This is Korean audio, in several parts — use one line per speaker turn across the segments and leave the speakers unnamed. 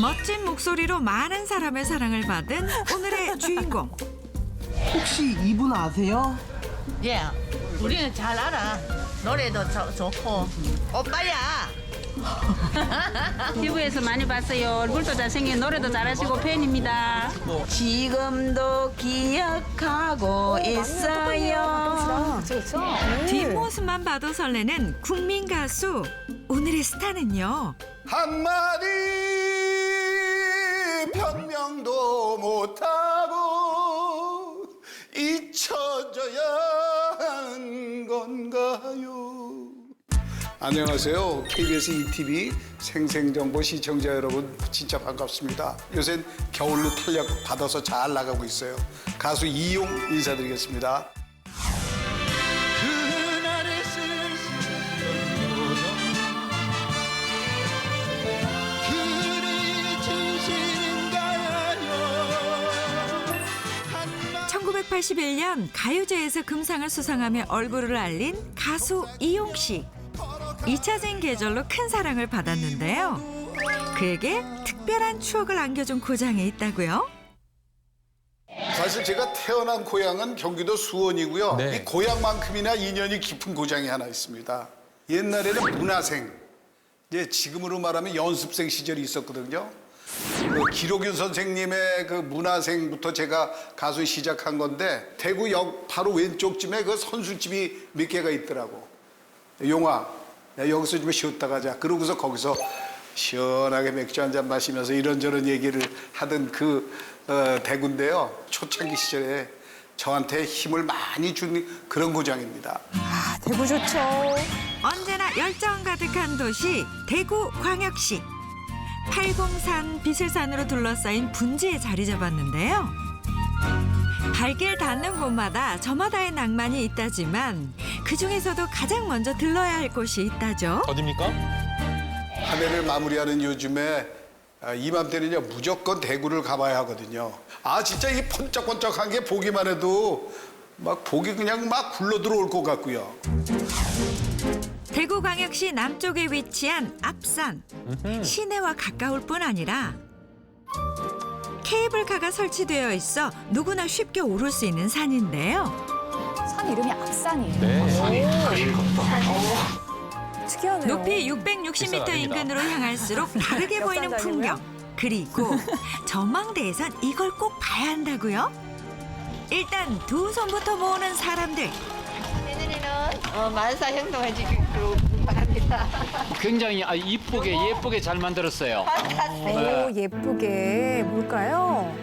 멋진 목소리로 많은 사람의 사랑을 받은 오늘의 주인공.
혹시 이분 아세요?
예, 우리는 잘 알아. 노래도 저- 좋고. 오빠야.
TV에서 많이 봤어요. 얼굴도 잘생긴 노래도 잘하시고 팬입니다.
지금도 기억하고 있어요.
뒷모습만 봐도 설레는 국민 가수. 오늘의 스타는요.
한마디 변명도 못하고 잊혀져야 하는 건가요? 안녕하세요. KBS ETV 생생정보 시청자 여러분 진짜 반갑습니다. 요새 겨울로 탄력 받아서 잘 나가고 있어요. 가수 이용 인사드리겠습니다.
1981년 가요제에서 금상을 수상하며 얼굴을 알린 가수 이용 씨. 잊혀진 계절로 큰 사랑을 받았는데요. 그에게 특별한 추억을 안겨준 고장이 있다고요.
사실 제가 태어난 고향은 경기도 수원이고요.
네.
이 고향만큼이나 인연이 깊은 고장이 하나 있습니다. 옛날에는 문화생, 이제 지금으로 말하면 연습생 시절이 있었거든요. 그 기록윤 선생님의 그 문화생부터 제가 가수 시작한 건데 대구역 바로 왼쪽쯤에 그 선술집이 몇 개가 있더라고. 용화, 야, 여기서 좀 쉬었다 가자. 그러고서 거기서 시원하게 맥주 한 잔 마시면서 이런저런 얘기를 하던 그 어, 대구인데요. 초창기 시절에 저한테 힘을 많이 준 그런 고장입니다.
대구 좋죠.
언제나 열정 가득한 도시 대구 광역시. 팔공산 비슬산으로 둘러싸인 분지에 자리 잡았는데요. 발길 닿는 곳마다 저마다의 낭만이 있다지만 그 중에서도 가장 먼저 들러야 할 곳이 있다죠.
어딥니까?
한 해를 마무리하는 요즘에 아, 이맘때는요 무조건 대구를 가봐야 하거든요. 아 진짜 이 번쩍번쩍한 게 보기만 해도 막 복이 그냥 막 굴러 들어올 것 같고요.
대구광역시 남쪽에 위치한 앞산. 시내와 가까울 뿐 아니라 케이블카가 설치되어 있어 누구나 쉽게 오를 수 있는 산인데요.
산 이름이 앞산이에요.
네.
특이하네요.
높이 660m
비싼
인근으로 향할수록 다르게 보이는 풍경. 그리고 전망대에선 이걸 꼭 봐야 한다고요? 일단 두 손부터 모으는 사람들.
어, 만사 행동해주기로 바랍니다.
굉장히 아, 이쁘게 예쁘게 잘 만들었어요.
오, 예쁘게. 뭘까요?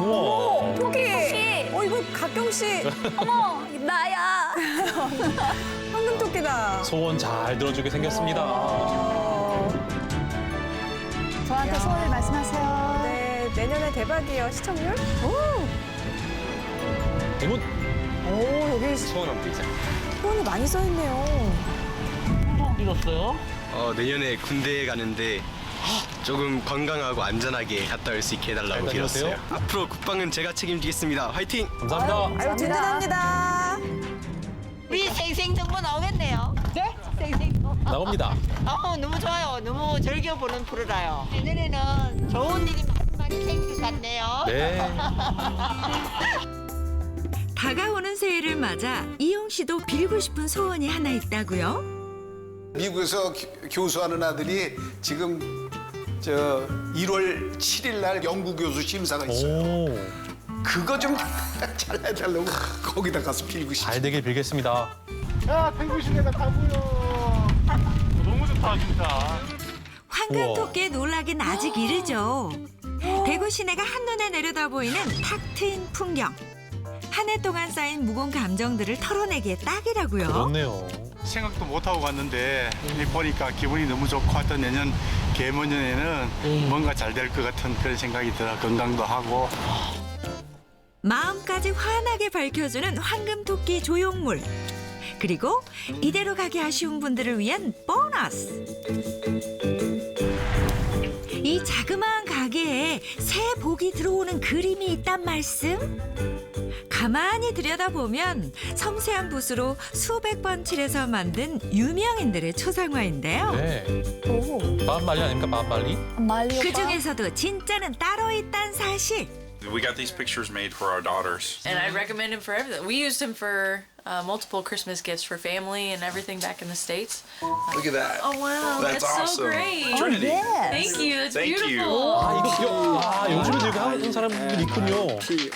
우와.
토끼! 어, 이거 각경 씨. 어머, 나야. 황금 토끼다.
소원 잘 들어주게 생겼습니다.
저한테 소원을 말씀하세요. 네, 내년에 대박이에요. 시청률?
대문
오, 여기
소원 한번 이제.
소원이 많이 써있네요.
읽었어요?
어, 내년에 군대에 가는데 조금 건강하고 안전하게 갔다 올 수 있게 해달라고
잘
빌었어요.
다녀오세요.
앞으로 국방은 제가 책임지겠습니다. 화이팅!
감사합니다.
아유, 든든합니다.
우리 생생정보 나오겠네요. 네? 생생정보.
나옵니다.
어, 너무 좋아요. 너무 즐겨보는 프로라요. 내년에는 좋은 일이 많이 많이 생길 것 같네요.
네.
다가오는 새해를 맞아 이용 씨도 빌고 싶은 소원이 하나 있다고요?
미국에서 기- 교수하는 아들이 지금 저 1월 7일 날 연구 교수 심사가 있어요.
오.
그거 좀 잘 해달라고 거기다 가서 빌고 싶어요.
잘 되길 빌겠습니다.
황금
우와.
토끼의 놀라긴 아직 이르죠. 대구 시내가 한눈에 내려다 보이는 탁 트인 풍경. 한 해 동안 쌓인 무거운 감정들을 털어내기에 딱이라고요.
그렇네요.
생각도 못하고 갔는데 이 보니까 기분이 너무 좋고 하여튼 내년 개모년에는 뭔가 잘 될 것 같은 그런 생각이 들어 건강도 하고
마음까지 환하게 밝혀주는 황금 토끼 조형물. 그리고 이대로 가기 아쉬운 분들을 위한 보너스. 이 자그마한 가게에 새 복이 들어오는 그림이 있단 말씀. 가만히 들여다보면 섬세한 붓으로 수백 번 칠해서 만든 유명인들의 초상화인데요.
네. 바밤말리 아닙니까, 바밤말리?
말리
그 중에서도 진짜는 따로 있다는 사실.
We got these pictures made for our daughters.
And I recommend him for everything. We used him for uh, multiple Christmas gifts for family and everything back in the States.
Look at that.
Oh wow,
That's
so
awesome.
great.
Trinity.
Thank you. It's
Thank you.
beautiful.
아, 이거 귀여워. 아, 요즘에도 이거 하는 사람들이 있군요.
그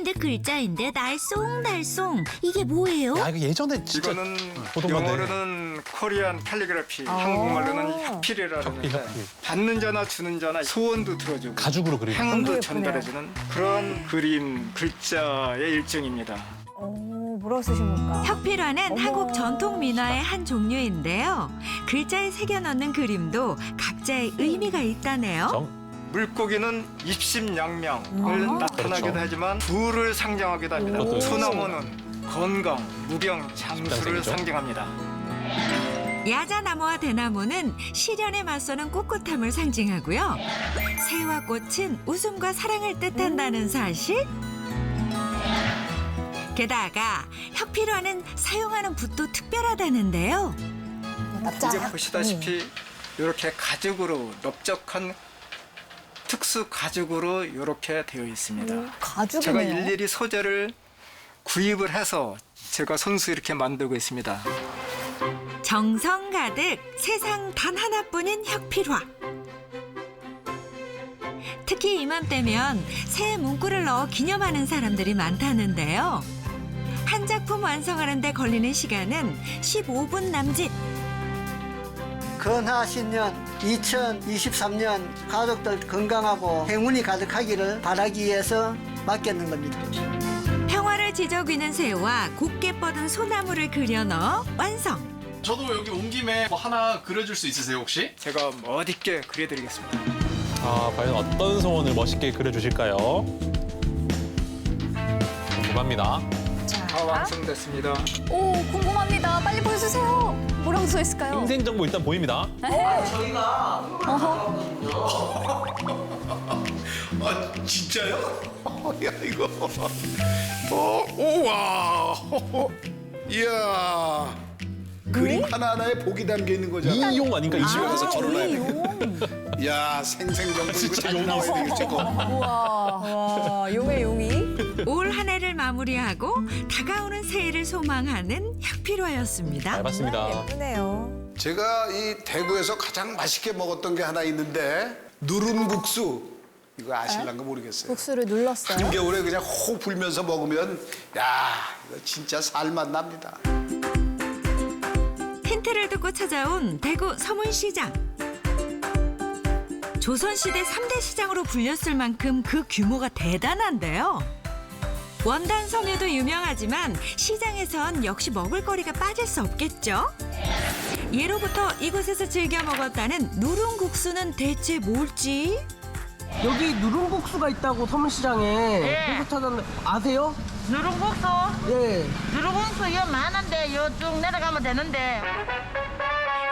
림인데 글자인데 날쏭날쏭 이게 뭐예요?
야, 이거 예전에 진짜
이거는
보던 건데.
영어로는 코리안 캘리그라피, 한국말로는 협필이라는데
협필.
받는 자나 주는 자나 소원도 들어주고
가죽으로 그린.
행운도 전달해주는 그런 그림 글자의 일종입니다.
오, 뭐라고 쓰신 걸까?
혁필화는 한국 전통 민화의 한 종류인데요. 글자에 새겨 넣는 그림도 각자의 의미가 있다네요.
정,
물고기는 입심양명을 나타나기도
그렇죠.
하지만 부를 상징하기도 합니다.
그것도
소나무는 건강, 무병, 장수를
식당생이죠.
상징합니다.
야자나무와 대나무는 시련에 맞서는 꿋꿋함을 상징하고요. 새와 꽃은 웃음과 사랑을 뜻한다는 사실. 게다가 혁필화는 사용하는 붓도 특별하다는데요.
이제 보시다시피 이렇게 가죽으로 넓적한 특수 가죽으로 이렇게 되어 있습니다. 제가
가죽이네요.
일일이 소재를 구입을 해서 제가 손수 이렇게 만들고 있습니다.
정성 가득 세상 단 하나뿐인 혁필화. 특히 이맘때면 새 문구를 넣어 기념하는 사람들이 많다는데요. 한 작품 완성하는데 걸리는 시간은 15분 남짓.
건하신년 2023년 가족들 건강하고 행운이 가득하기를 바라기 위해서 맡겼는 겁니다.
평화를 지저귀는 새와 곱게 뻗은 소나무를 그려 넣어 완성.
저도 여기 온 김에 뭐 하나 그려줄 수 있으세요 혹시?
제가 멋있게 그려드리겠습니다.
아, 과연 어떤 소원을 멋있게 그려주실까요? 궁금합니다.
다 완성됐습니다.
오, 궁금합니다. 빨리 보여주세요. 뭐라고 써 있을까요?
인생 정보 일단 보입니다.
아 진짜요? 야 이거 어 오와 이야 그림 하나 하나에 복이 담겨 있는 거잖아.
이용 아닌가?
집에
이용.
가서 걸어놔야 돼. 야 생생정보 이거 잘 나와야.
우와. 와, 용의 용이.
올 한 해를 마무리하고 다가오는 새해를 소망하는.
잘 봤습니다.
예쁘네요.
제가 이 대구에서 가장 맛있게 먹었던 게 하나 있는데 누른 국수 이거 아실란가 모르겠어요.
국수를 눌렀어요.
한겨울에 그냥 호 불면서 먹으면 야 이거 진짜 살맛 납니다.
힌트를 듣고 찾아온 대구 서문시장. 조선시대 삼대 시장으로 불렸을 만큼 그 규모가 대단한데요. 원단성에도 유명하지만 시장에선 역시 먹을거리가 빠질 수 없겠죠. 예로부터 이곳에서 즐겨 먹었다는 누룽국수는 대체 뭘지?
여기 누룽국수가 있다고 서문시장에 그래서 찾았는데 아세요?
누룽국수,
예.
누룽국수 이거 많은데 요 쭉 내려가면 되는데.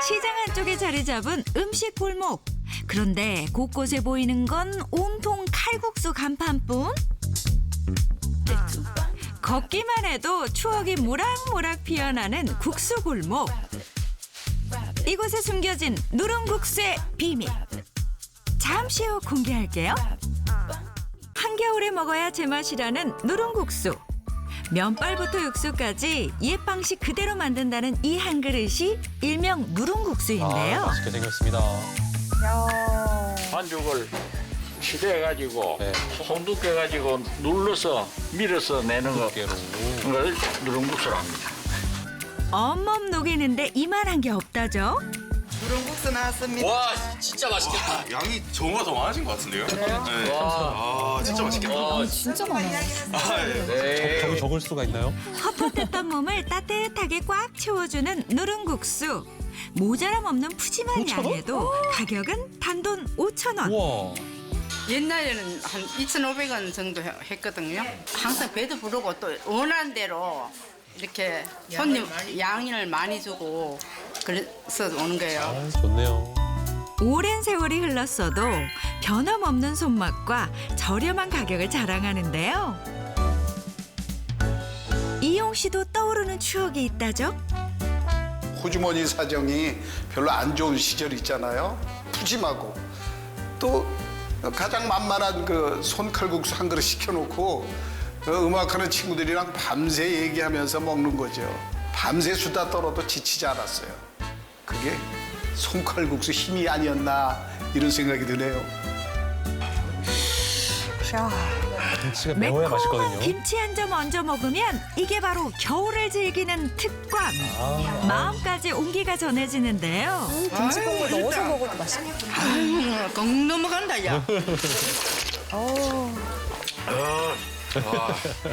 시장 한쪽에 자리 잡은 음식 골목. 그런데 곳곳에 보이는 건 온통 칼국수 간판뿐. 걷기만 해도 추억이 모락모락 피어나는 국수 골목. 이곳에 숨겨진 누룽국수의 비밀. 잠시 후 공개할게요. 한겨울에 먹어야 제맛이라는 누룽국수. 면발부터 육수까지 옛 방식 그대로 만든다는 이 한 그릇이 일명
아,
누룽국수인데요.
맛있게 생겼습니다.
야.
반죽을 시대해가지고
네.
손두 깨가지고 눌러서 밀어서 내는 거. 그걸 누룽국수로 합니다.
엄멈 녹이는데 이만한 게 없다죠.
누룽국수 나왔습니다.
와 진짜 맛있겠다. 양이 정말 더 많으신 것 같은데요? 네. 아 진짜 맛있겠다.
진짜 많아요.
아, 예.
저기 적을 수가 있나요?
헛헛했던 몸을 따뜻하게 꽉 채워주는 누룽국수. 모자람 없는 푸짐한
5,000원?
양에도 가격은 단돈 5천 원.
우와.
옛날에는 한 2,500원 정도 해- 했거든요. 항상 배도 부르고 또 원하는 대로 이렇게 손님 양을 많이 주고 그래서 오는 거예요.
아, 좋네요.
오랜 세월이 흘렀어도 변함없는 손맛과 저렴한 가격을 자랑하는데요. 이용 씨도 떠오르는 추억이 있다죠?
호주머니 사정이 별로 안 좋은 시절 있잖아요. 푸짐하고 또 가장 만만한 그 손칼국수 한 그릇 시켜놓고 그 음악하는 친구들이랑 밤새 얘기하면서 먹는 거죠. 밤새 수다 떨어도 지치지 않았어요. 그게 손칼국수 힘이 아니었나 이런 생각이 드네요.
김치가 매워야
매콤한
맛있거든요.
김치 한 점 얹어 먹으면 이게 바로 겨울을 즐기는 특권. 마음까지 온기가 전해지는데요.
김치 국물 넣어서 먹어도 맛있겠다. 아유, 공 넘어간다, 야.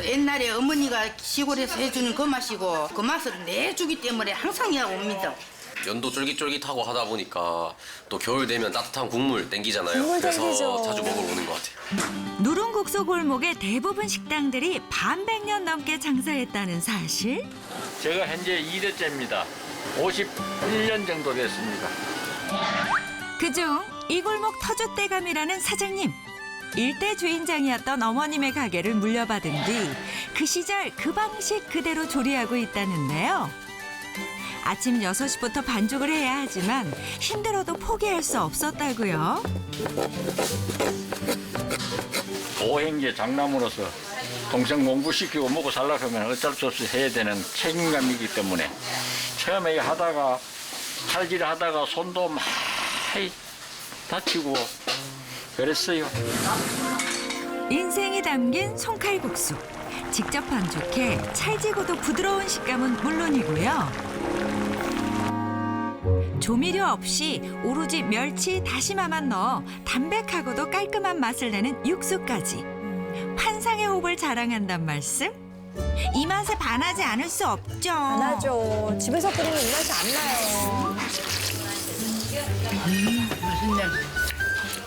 옛날에 어머니가 시골에서 해주는 그 맛이고 그 맛을 내주기 때문에 항상 야 옵니다.
연도 쫄깃쫄깃하고 하다 보니까 또 겨울 되면 따뜻한 국물 땡기잖아요. 그래서 자주 먹으러 오는 것 같아요.
누룽국소 골목의 대부분 식당들이 반백 년 넘게 장사했다는 사실.
제가 현재 2대째입니다. 51년 정도 됐습니다.
그중 이 골목 터줏대감이라는 사장님. 일대 주인장이었던 어머님의 가게를 물려받은 뒤 그 시절 그 방식 그대로 조리하고 있다는데요. 아침 6시부터 반죽을 해야 하지만 힘들어도 포기할 수 없었다고요.
오행제 장남으로서 동생 공부시키고 먹고 살려고 하면 어쩔 수 없이 해야 되는 책임감이기 때문에 처음에 하다가 칼질 하다가 손도 많이 다치고 그랬어요.
인생이 담긴 손칼국수. 직접 반죽해 찰지고도 부드러운 식감은 물론이고요. 조미료 없이 오로지 멸치, 다시마만 넣어 담백하고도 깔끔한 맛을 내는 육수까지. 환상의 호흡을 자랑한단 말씀? 이 맛에 반하지 않을 수 없죠.
안 하죠. 집에서 끓이면 이 맛이 안 나요.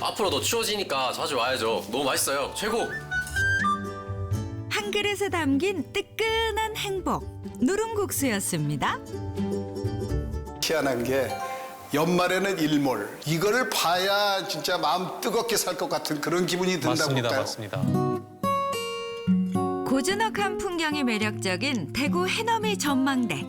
앞으로도 추워지니까 자주 와야죠. 너무 맛있어요. 최고!
한 그릇에 담긴 뜨끈한 행복. 누룽국수였습니다.
희한한 게 연말에는 일몰 이거를 봐야 진짜 마음 뜨겁게 살 것 같은 그런 기분이 든다고
맞습니다,
할까요?
맞습니다.
고즈넉한 풍경이 매력적인 대구 해넘이 전망대.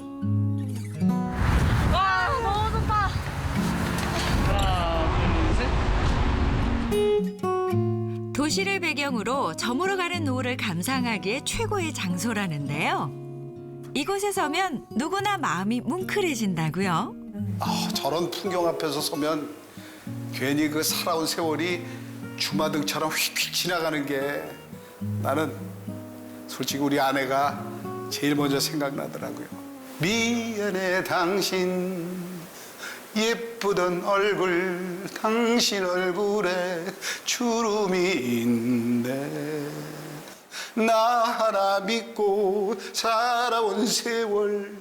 도시를 배경으로 저물어 가는 노을을 감상하기에 최고의 장소라는데요. 이곳에 서면 누구나 마음이 뭉클해진다고요.
아, 저런 풍경 앞에서 서면 괜히 그 살아온 세월이 주마등처럼 휙휙 지나가는 게 나는 솔직히 우리 아내가 제일 먼저 생각나더라고요. 미안해 당신 예쁘던 얼굴 당신 얼굴에 주름이 있네 나 하나 믿고 살아온 세월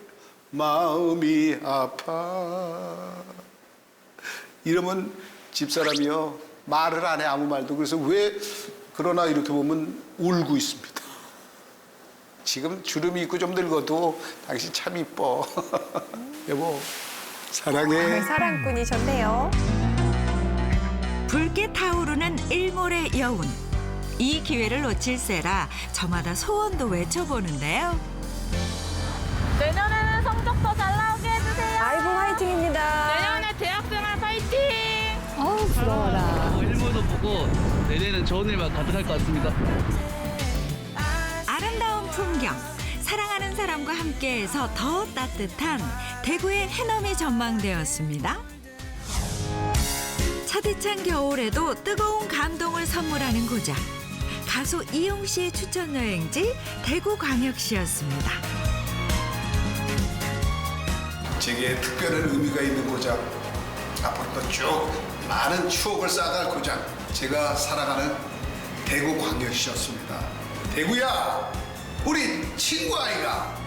마음이 아파. 이러면 집사람이요. 말을 안 해 아무 말도. 그래서 왜 그러나 이렇게 보면 울고 있습니다. 지금 주름이 있고 좀 늙어도 당신 참 이뻐. 여보 사랑해.
사랑꾼이셨네요.
붉게 타오르는 일몰의 여운. 이 기회를 놓칠세라 저마다 소원도 외쳐보는데요.
내년에는 성적도 잘 나오게 해주세요. 아이고 화이팅입니다.
내년에 대학생활 파이팅!
어우 부러워라.
일몰도 보고 내년에는 좋은 일만 가득할 것 같습니다.
아름다운 풍경, 사랑하는 사람과 함께해서 더 따뜻한 대구의 해넘이 전망대였습니다. 차디찬 겨울에도 뜨거운 감동을 선물하는 고장. 가수 이용 씨의 추천 여행지 대구광역시였습니다.
제게 특별한 의미가 있는 고장 앞으로도 쭉 많은 추억을 쌓아갈 고장 제가 살아가는 대구광역시였습니다 대구야 우리 친구 아이가